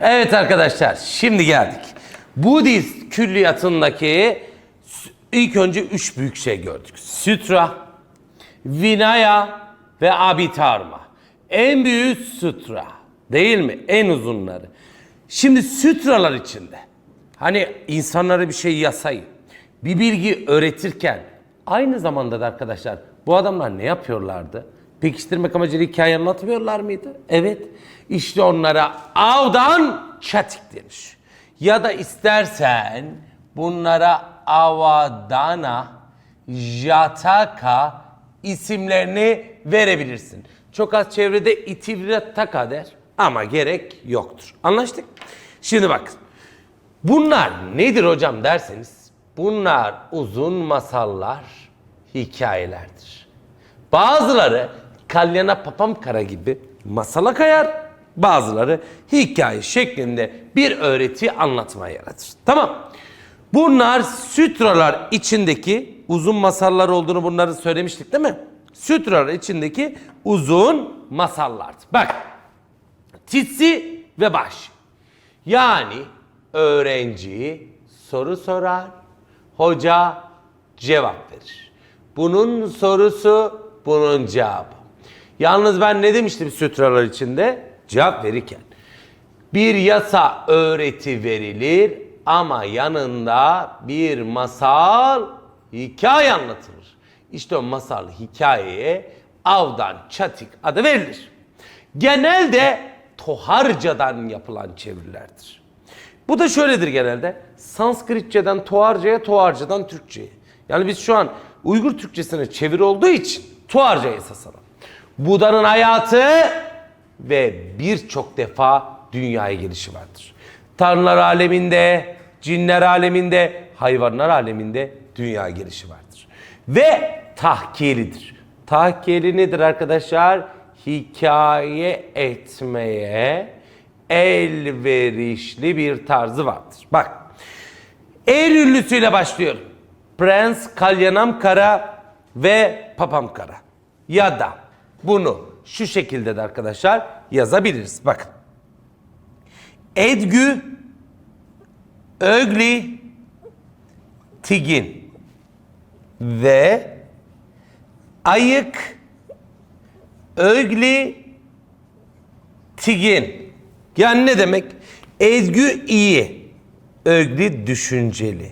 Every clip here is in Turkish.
Evet arkadaşlar şimdi geldik. Budist külliyatındaki ilk önce üç büyük şey gördük. Sutra, Vinaya ve Abhidharma. En büyük sutra değil mi? En uzunları. Şimdi sutralar içinde hani insanlara bir şey yasayı, bir bilgi öğretirken aynı zamanda da arkadaşlar bu adamlar ne yapıyorlardı? Pekiştirmek amacıyla hikaye anlatmıyorlar mıydı? Evet. İşte onlara avdan çatik denir. Ya da istersen bunlara avadana, jataka isimlerini verebilirsin. Çok az çevrede itivrataka der ama gerek yoktur. Anlaştık? Şimdi bakın. Bunlar nedir hocam derseniz bunlar uzun masallar, hikayelerdir. Bazıları Kalyana Papamkara gibi masala kayar, bazıları hikaye şeklinde bir öğreti anlatmaya yaratır. Tamam. Bunlar sütralar içindeki uzun masallar olduğunu bunları söylemiştik değil mi? Sütralar içindeki uzun masallardı. Bak. Titsi ve baş. Yani öğrenci soru sorar, hoca cevap verir. Bunun sorusu, bunun cevabı. Yalnız ben ne demiştim sütralar içinde? Cevap verirken. Bir yasa öğreti verilir ama yanında bir masal, hikaye anlatılır. İşte o masal hikayeye avdan çatik adı verilir. Genelde Toharca'dan yapılan çevirilerdir. Bu da şöyledir genelde. Sanskritçeden Toharca'ya, Toharca'dan Türkçe'ye. Yani biz şu an Uygur Türkçesine çeviri olduğu için Toharca'ya esas alalım. Buda'nın hayatı ve birçok defa dünyaya gelişi vardır. Tanrılar aleminde, cinler aleminde, hayvanlar aleminde dünya gelişi vardır. Ve tahkiyelidir. Tahkiyeli nedir arkadaşlar? Hikaye etmeye elverişli bir tarzı vardır. Bak, Eylüllüsüyle başlıyorum. Prens Kalyanam Kara ve Papam Kara. Ya da bunu şu şekilde de arkadaşlar yazabiliriz. Bakın. Edgü Ögli Tigin ve Ayık Ögli Tigin. Yani ne demek? Ezgü iyi. Ögli düşünceli.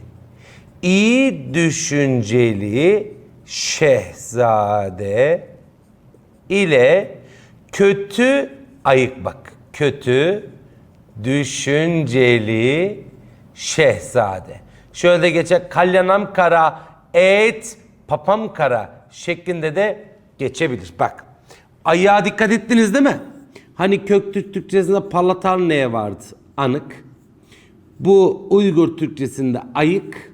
İyi düşünceli şehzade ile kötü ayık bak. Kötü düşünceli şehzade. Şöyle de geçer kalyanam kara et papam kara şeklinde de geçebilir. Bak ayağa dikkat ettiniz değil mi? Hani Köktürk Türkçesinde parlatan neye vardı? Anık. Bu Uygur Türkçesinde ayık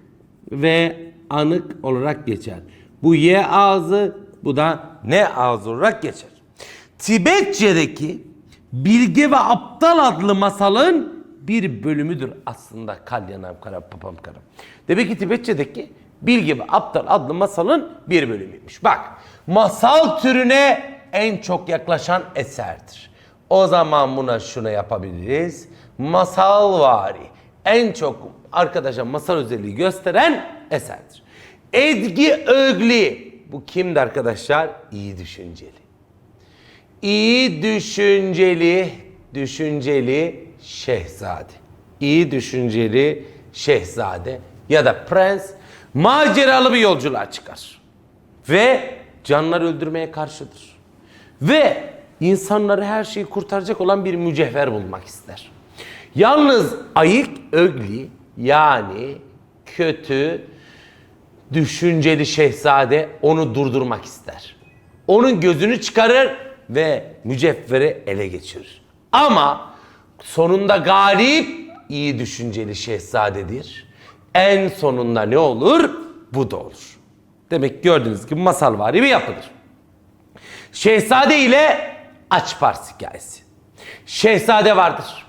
ve anık olarak geçer. Bu ye ağzı, bu da ne ağzı olarak geçer. Tibetçedeki Bilge ve Aptal adlı masalın bir bölümüdür aslında Kalyanam Kara Papam Kara. Demek ki Tibetçedeki Bilge ve Aptal adlı masalın bir bölümüymüş. Bak masal türüne en çok yaklaşan eserdir. O zaman buna şunu yapabiliriz. Masal vari en çok arkadaşa masal özelliği gösteren eserdir. Edgi Ögli bu kimdi arkadaşlar? İyi düşünceli. İyi düşünceli, düşünceli şehzade. İyi düşünceli şehzade ya da prens maceralı bir yolculuğa çıkar. Ve canlar öldürmeye karşıdır. Ve insanları her şeyi kurtaracak olan bir mücevher bulmak ister. Yalnız ayık ögli yani kötü düşünceli şehzade onu durdurmak ister. Onun gözünü çıkarır ve mücevheri ele geçirir. Ama sonunda galip iyi düşünceli şehzadedir. En sonunda ne olur? Bu da olur. Demek gördüğünüz gibi masal vari bir yapıdır. Şehzade ile aç pars hikayesi. Şehzade vardır.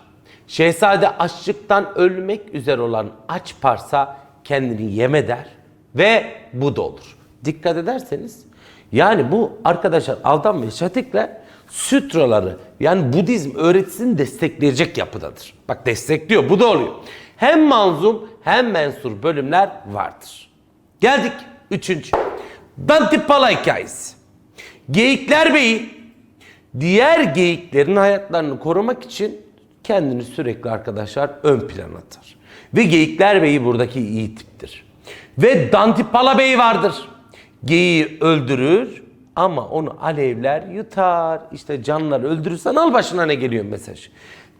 Şehzade açlıktan ölmek üzere olan aç parsa kendini yeme der ve bu da olur. Dikkat ederseniz yani bu arkadaşlar Aldan ve Şatik'le sütraları yani Budizm öğretisini destekleyecek yapıdadır. Bak destekliyor bu da oluyor. Hem manzum hem mensur bölümler vardır. Geldik üçüncü. Dantipala hikayesi. Geyikler Bey'i diğer geyiklerin hayatlarını korumak için kendini sürekli arkadaşlar ön plana atar. Ve Geyikler Bey'i buradaki iyi tiptir. Ve Dantipala Bey vardır. Geyiği öldürür ama onu alevler yutar. İşte canları öldürürsen al başına ne geliyor mesaj.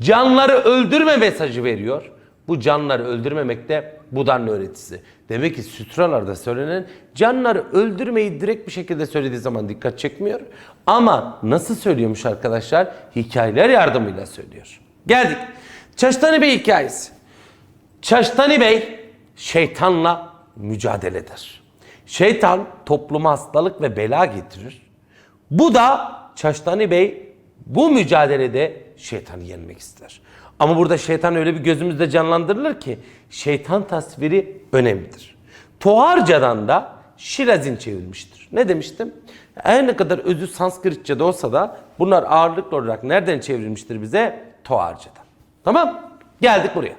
Canları öldürme mesajı veriyor. Bu canları öldürmemek de Buda'nın öğretisi. Demek ki sütralarda söylenen canları öldürmeyi direkt bir şekilde söylediği zaman dikkat çekmiyor. Ama nasıl söylüyormuş arkadaşlar? Hikayeler yardımıyla söylüyor. Geldik. Çaştani Bey hikayesi. Çaştani Bey şeytanla mücadele eder. Şeytan topluma hastalık ve bela getirir. Bu da Çaştani Bey bu mücadelede şeytanı yenmek ister. Ama burada şeytan öyle bir gözümüzde canlandırılır ki şeytan tasviri önemlidir. Toharca'dan da Şirazin çevrilmiştir. Ne demiştim? Her ne kadar özü Sanskritçe'de olsa da bunlar ağırlıklı olarak nereden çevrilmiştir bize? Toharca'dan. Tamam? Geldik buraya.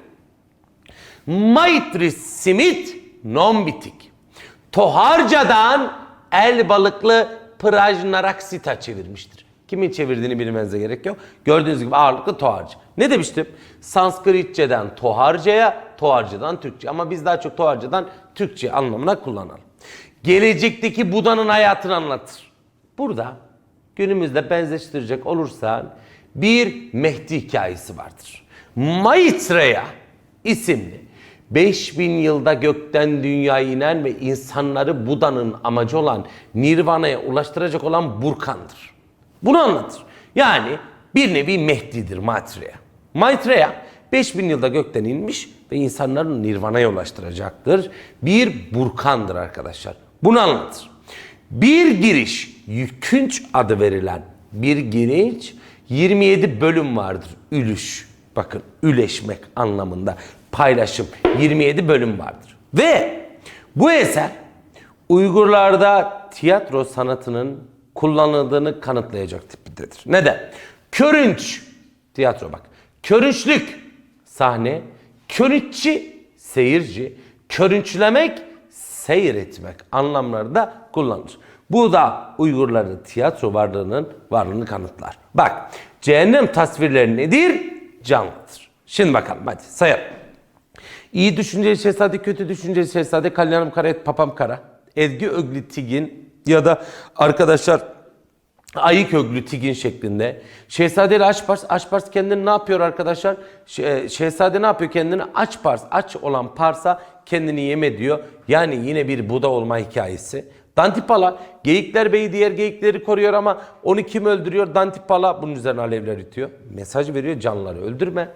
Maitri simit non bitik. Toharca'dan el balıklı Prajnaraksita çevirmiştir. Kimin çevirdiğini bilmenize gerek yok. Gördüğünüz gibi ağırlıklı Toharca. Ne demiştim? Sanskritçeden Toharca'ya, Toharca'dan Türkçe. Ama biz daha çok Toharca'dan Türkçe anlamına kullanalım. Gelecekteki Buda'nın hayatını anlatır. Burada günümüzde benzeştirecek olursan bir Mehdi hikayesi vardır. Maitreya isimli 5000 yılda gökten dünyaya inen ve insanları Buda'nın amacı olan Nirvana'ya ulaştıracak olan Burkan'dır. Bunu anlatır. Yani bir nevi Mehdi'dir Maitreya. Maitreya 5000 yılda gökten inmiş ve insanları Nirvana'ya ulaştıracaktır. Bir Burkan'dır arkadaşlar. Bunu anlatır. Bir giriş, yükünç adı verilen bir giriş 27 bölüm vardır. Ülüş. Bakın üleşmek anlamında paylaşım 27 bölüm vardır. Ve bu eser Uygurlarda tiyatro sanatının kullanıldığını kanıtlayacak tiptedir. Neden? Körünç tiyatro bak. Körünçlük sahne, körünççi seyirci, körünçlemek seyretmek anlamlarında kullanılır. Bu da Uygurların tiyatro varlığının varlığını kanıtlar. Bak cehennem tasvirleri nedir? Canlıdır. Şimdi bakalım hadi sayalım. İyi düşünceli şehzade, kötü düşünceli şehzade, Kalyanım Kara, Et Papam Kara, Ezgi Öglü Tigin ya da arkadaşlar Ayık Öglü Tigin şeklinde. Şehzade ile Aşpars, Aşpars kendini ne yapıyor arkadaşlar? Ş- Şehzade ne yapıyor kendini? Aç pars, aç olan parsa kendini yeme diyor. Yani yine bir Buda olma hikayesi. Dantipala, Geyikler Bey diğer geyikleri koruyor ama onu kim öldürüyor? Dantipala bunun üzerine alevler itiyor. Mesaj veriyor canlıları öldürme.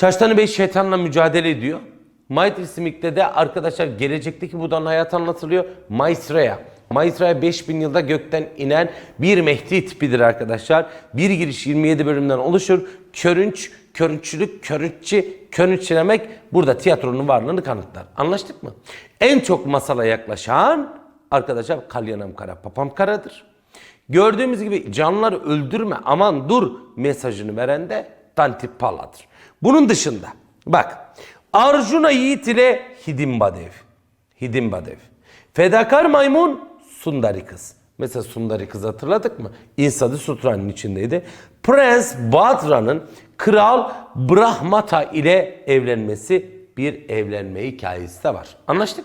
Çarşıtanı Bey şeytanla mücadele ediyor. Maitri Simik'te de arkadaşlar gelecekteki Buda'nın hayatı anlatılıyor. Maitreya. Maitreya 5000 yılda gökten inen bir Mehdi tipidir arkadaşlar. Bir giriş 27 bölümden oluşur. Körünç, körünçlülük, körünççi, körünçlemek burada tiyatronun varlığını kanıtlar. Anlaştık mı? En çok masala yaklaşan arkadaşlar Kalyanam Kara, Papam Kara'dır. Gördüğümüz gibi canlıları öldürme aman dur mesajını veren de Dantipala'dır. Bunun dışında bak Arjuna Yiğit ile Hidimbadev. Hidimbadev. Fedakar maymun Sundari kız. Mesela Sundari kız hatırladık mı? İnsadı Sutra'nın içindeydi. Prens Badra'nın Kral Brahmata ile evlenmesi bir evlenme hikayesi de var. Anlaştık?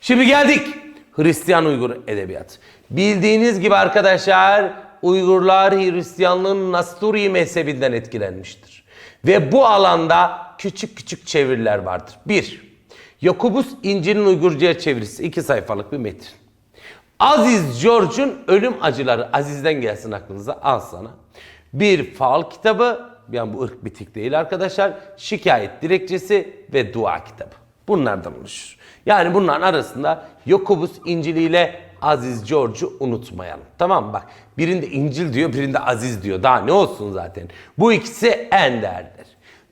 Şimdi geldik Hristiyan Uygur edebiyatı. Bildiğiniz gibi arkadaşlar Uygurlar Hristiyanlığın Nasturi mezhebinden etkilenmiştir. Ve bu alanda küçük küçük çeviriler vardır. Bir, Yakubus İncil'in Uygurca'ya çevirisi. iki sayfalık bir metin. Aziz George'un Ölüm Acıları. Aziz'den gelsin aklınıza. Al sana. Bir faal kitabı. Yani bu ırk bitik değil arkadaşlar. Şikayet dilekçesi ve dua kitabı. Bunlardan oluşur. Yani bunların arasında Yakubus İncil ile Aziz George'u unutmayalım. Tamam? Bak birinde İncil diyor birinde Aziz diyor. Daha ne olsun zaten. Bu ikisi en değerlidir.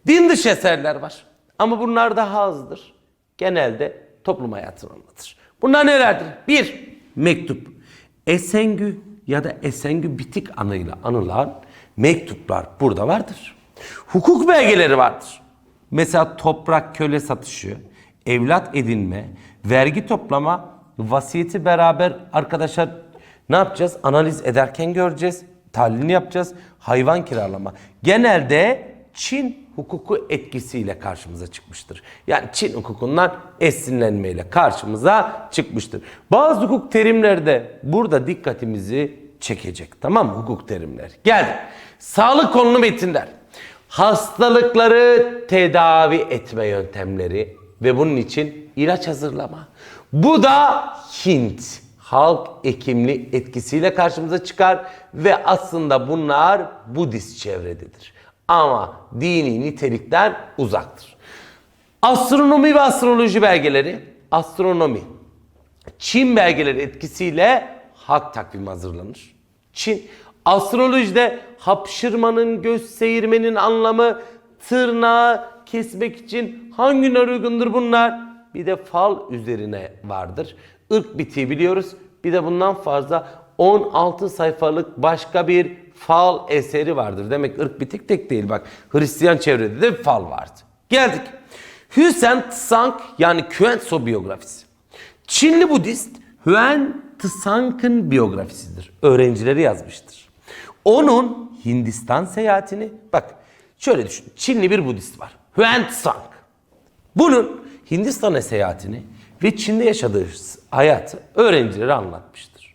Din dışı eserler var. Ama bunlar daha azdır. Genelde toplum hayatını anlatır. Bunlar nelerdir? Bir, mektup. Esengü ya da Esengü Bitik anıyla anılan mektuplar burada vardır. Hukuk belgeleri vardır. Mesela toprak köle satışı, evlat edinme, vergi toplama, vasiyeti beraber arkadaşlar ne yapacağız? Analiz ederken göreceğiz. Tahlilini yapacağız. Hayvan kiralama. Genelde Çin hukuku etkisiyle karşımıza çıkmıştır. Yani Çin hukukundan esinlenmeyle karşımıza çıkmıştır. Bazı hukuk terimleri de burada dikkatimizi çekecek. Tamam mı? Hukuk terimleri. Geldi. Sağlık konulu metinler. Hastalıkları tedavi etme yöntemleri ve bunun için ilaç hazırlama. Bu da Hint halk ekimli etkisiyle karşımıza çıkar ve aslında bunlar Budist çevrededir. Ama dini nitelikten uzaktır. Astronomi ve astroloji belgeleri, astronomi, Çin belgeleri etkisiyle halk takvimi hazırlanır. Çin, astrolojide hapşırmanın, göz seyirmenin anlamı, tırnağı kesmek için hangi günler uygundur bunlar? Bir de fal üzerine vardır. Irk bitiği biliyoruz. Bir de bundan fazla 16 sayfalık başka bir fal eseri vardır. Demek ırk bitik tek değil bak. Hristiyan çevrede de fal vardı. Geldik. Hüsen Tsang yani Kuentso biyografisi. Çinli Budist Huen Tsang'ın biyografisidir. Öğrencileri yazmıştır. Onun Hindistan seyahatini bak şöyle düşün. Çinli bir Budist var. Huen Tsang. Bunun Hindistan'a seyahatini ve Çin'de yaşadığı hayatı öğrencilere anlatmıştır.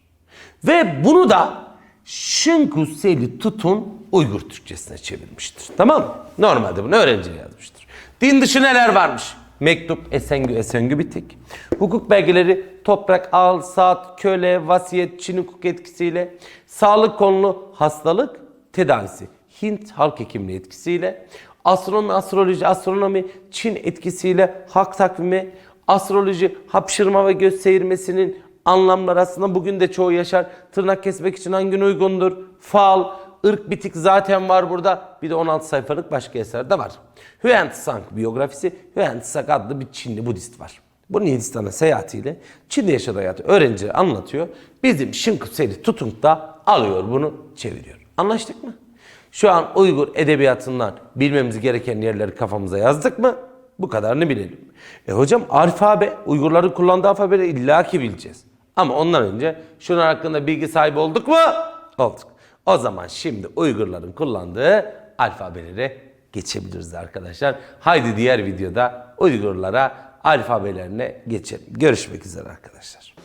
Ve bunu da Şinku Seli Tutun Uygur Türkçesine çevirmiştir. Tamam mı? Normalde bunu öğrenciye yazmıştır. Din dışı neler varmış? Mektup, esengü, esengü bitik. Hukuk belgeleri, toprak, al, saat, köle, vasiyet, Çin hukuk etkisiyle. Sağlık konulu hastalık, tedavisi. Hint halk hekimliği etkisiyle. Astronomi, astroloji, astronomi, Çin etkisiyle hak takvimi, astroloji, hapşırma ve göz seyirmesinin anlamları aslında bugün de çoğu yaşar. Tırnak kesmek için hangi gün uygundur? Fal, ırk bitik zaten var burada. Bir de 16 sayfalık başka eser de var. Hüen Tsang biyografisi, Hüen Tsang adlı bir Çinli Budist var. Bunun Hindistan'a seyahatiyle Çin'de yaşadığı hayatı öğrencilere anlatıyor. Bizim Şınkı Seri Tutung da alıyor bunu çeviriyor. Anlaştık mı? Şu an Uygur edebiyatından bilmemiz gereken yerleri kafamıza yazdık mı? Bu kadarını bilelim. E hocam alfabe, Uygurların kullandığı alfabeleri illaki bileceğiz. Ama ondan önce şunun hakkında bilgi sahibi olduk mu? Olduk. O zaman şimdi Uygurların kullandığı alfabeleri geçebiliriz arkadaşlar. Haydi diğer videoda Uygurlara alfabelerine geçelim. Görüşmek üzere arkadaşlar.